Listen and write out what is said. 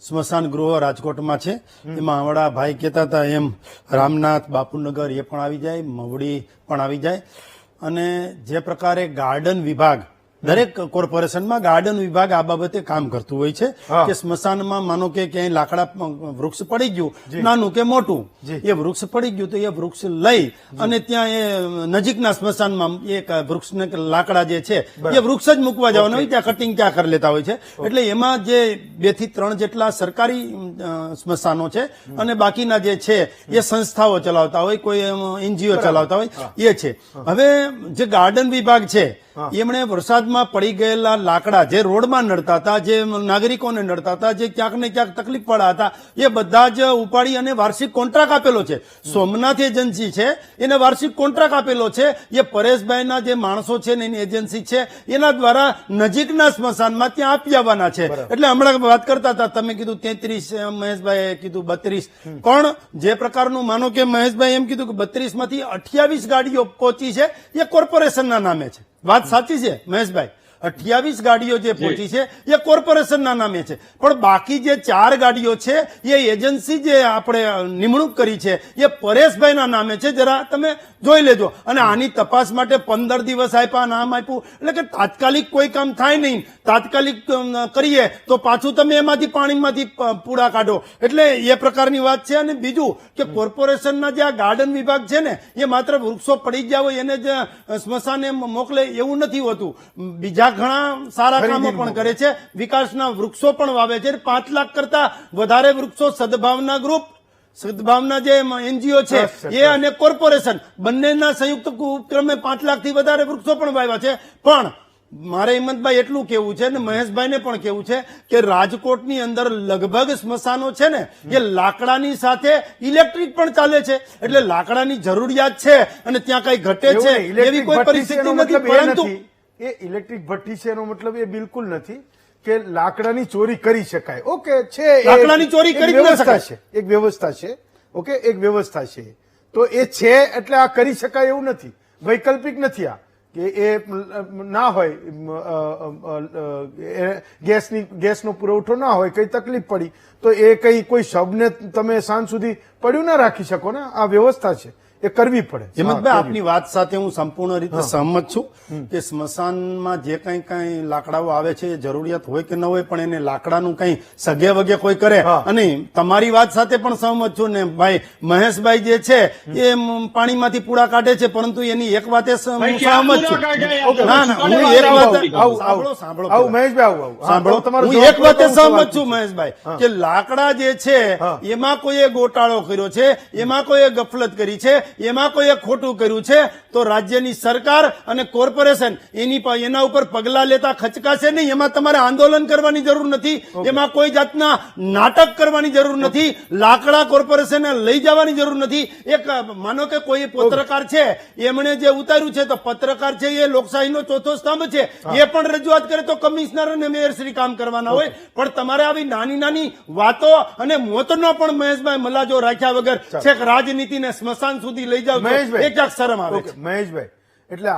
સ્મશાન ગૃહો રાજકોટમાં છે. એમાં અમારા ભાઈ કહેતા હતા, એમ રામનાથ બાપુનગર એ પણ આવી જાય, મવડી પણ આવી જાય. અને જે પ્રકારે ગાર્ડન વિભાગ દરેક કોર્પોરેશનમાં ગાર્ડન વિભાગ આ બાબતે કામ કરતું હોય છે કે સ્મશાનમાં માનો કે ક્યાંય લાકડા વૃક્ષ પડી ગયું નાનું કે મોટું એ વૃક્ષ પડી ગયું તો એ વૃક્ષ લઈ અને ત્યાં એ નજીકના સ્મશાનમાં એક વૃક્ષને લાકડા જે છે એ વૃક્ષ જ મૂકવા જવાના હોય ત્યાં કટિંગ ત્યાં કરી લેતા હોય છે. એટલે એમાં જે બેથી ત્રણ જેટલા સરકારી સ્મશાનો છે અને બાકીના જે છે એ સંસ્થાઓ ચલાવતા હોય કોઈ એનજીઓ ચલાવતા હોય એ છે. હવે જે ગાર્ડન વિભાગ છે એમણે વરસાદમાં પડી ગયેલા લાકડા જે રોડમાં નડતા હતા જે નાગરિકોને નડતા હતા જે ક્યાંક ને ક્યાંક તકલીફ પડ્યા હતા એ બધા જ ઉપાડી અને વાર્ષિક કોન્ટ્રાક્ટ આપેલો છે. સોમનાથ એજન્સી છે એને વાર્ષિક કોન્ટ્રાક્ટ આપેલો છે. એ પરેશભાઈના જે માણસો છે ને એની એજન્સી છે એના દ્વારા નજીકના સ્મશાનમાં ત્યાં આપી આવવાના છે. એટલે હમણાં વાત કરતા હતા તમે કીધું તેત્રીસ મહેશભાઈએ કીધું બત્રીસ. પણ જે પ્રકારનું માનો કે મહેશભાઈ એમ કીધું કે બત્રીસમાંથી અઠ્યાવીસ ગાડીઓ પહોંચી છે એ કોર્પોરેશનના નામે છે. વાત સાચી છે મહેશભાઈ. અઠ્યાવીસ ગાડીઓ જે પહોંચી છે એ કોર્પોરેશનના નામે છે. પણ બાકી જે ચાર ગાડીઓ છે એ એજન્સી જે આપણે નિમણૂક કરી છે એ પરેશભાઈના નામે છે. જરા તમે જોઈ લેજો. અને આની તપાસ માટે પંદર દિવસ આપ્યા નામ આપ્યું. એટલે કે તાત્કાલિક કોઈ કામ થાય નહીં. તાત્કાલિક કરીએ તો પાછું તમે એમાંથી પાણીમાંથી પ- પૂડા કાઢો. એટલે એ પ્રકારની વાત છે. અને બીજું કે કોર્પોરેશનના જે આ ગાર્ડન વિભાગ છે ને એ માત્ર વૃક્ષો પડી ગયા હોય એને જ સ્મશાને મોકલે એવું નથી હોતું. બીજા ઘણા સારા કામો પણ કરે છે. વિકાસના વૃક્ષો પણ વાવે છે. પાંચ લાખ કરતા વધારે વૃક્ષો સદભાવના ગ્રુપ સદભાવના જે એનજીઓ છે એ અને કોર્પોરેશન બંનેના સંયુક્ત ઉપક્રમે પાંચ લાખથી વધારે વૃક્ષો પણ વાવ્યા છે. પણ મારે હિંમતભાઈ એટલું કેવું છે ને મહેશભાઈને પણ કેવું છે કે રાજકોટની અંદર લગભગ સ્મશાનો છે ને એ લાકડાની સાથે ઇલેક્ટ્રિક પણ ચાલે છે. એટલે લાકડાની જરૂરિયાત છે અને ત્યાં કઈ ઘટે છે એવી કોઈ પરિસ્થિતિ નથી પરંતુ એ ઇલેક્ટ્રિક ભઠ્ઠી છે એનો મતલબ એ બિલકુલ નથી. કે લાકડાની ચોરી કરી શકાય. ઓકે છે લાકડાની ચોરી કરી વ્યવસ્થા છે. એક વ્યવસ્થા છે. ઓકે એક વ્યવસ્થા છે. તો એ છે એટલે આ કરી શકાય એવું નથી. વૈકલ્પિક નથી આ. કે એ ના હોય ગેસની ગેસનો પુરવઠો ના હોય કઈ તકલીફ પડી તો એ કઈ કોઈ શબને તમે સાંજ સુધી પડ્યું ના રાખી શકો ને? આ વ્યવસ્થા છે. એ કરવી પડે. હિંમતભાઈ આપની વાત સાથે હું સંપૂર્ણ રીતે સહમત છું કે સ્મશાનમાં જે કંઈ કંઈ લાકડાઓ આવે છે એ જરૂરિયાત હોય કે ન હોય પણ એને લાકડાનું કંઈ સગે વગે કોઈ કરે. અને તમારી વાત સાથે પણ સહમત છું ને ભાઈ મહેશભાઈ જે છે એ પાણીમાંથી પૂળા કાઢે છે પરંતુ એની એક વાતે સહમત છું. ના ના હું એક વાત સાંભળો સાંભળો મહેશભાઈ, આવું, આવું. હા, સાંભળો. તમારો હું એક વાતે સહમત છું. છું. મહેશભાઈ કે લાકડા જે છે એમાં કોઈએ ગોટાળો કર્યો છે એમાં કોઈએ ગફલત કરી છે એમાં કોઈએ ખોટું કર્યું છે તો રાજ્યની સરકાર અને કોર્પોરેશન એની એના ઉપર પગલા લેતા ખચકાશે નહીં. એમાં તમારે આંદોલન કરવાની જરૂર નથી. એમાં કોઈ જાતના નાટક કરવાની જરૂર નથી. લાકડા કોર્પોરેશને લઈ જવાની જરૂર નથી. એક માનો કે કોઈ પત્રકાર છે એમણે જે ઉતાર્યું છે તો પત્રકાર છે એ લોકશાહીનો ચોથો સ્તંભ છે. એ પણ રજૂઆત કરે તો કમિશનર અને મેયર શ્રી કામ કરવાના હોય. પણ તમારે આવી નાની નાની વાતો અને મોતનો પણ મહેશભાઈ મલાજો રાખ્યા વગર છેક રાજનીતિને સ્મશાન સુધી લઈ જાવ મહેશભાઈ. એક શરમ આવે છે મહેશભાઈ એટલે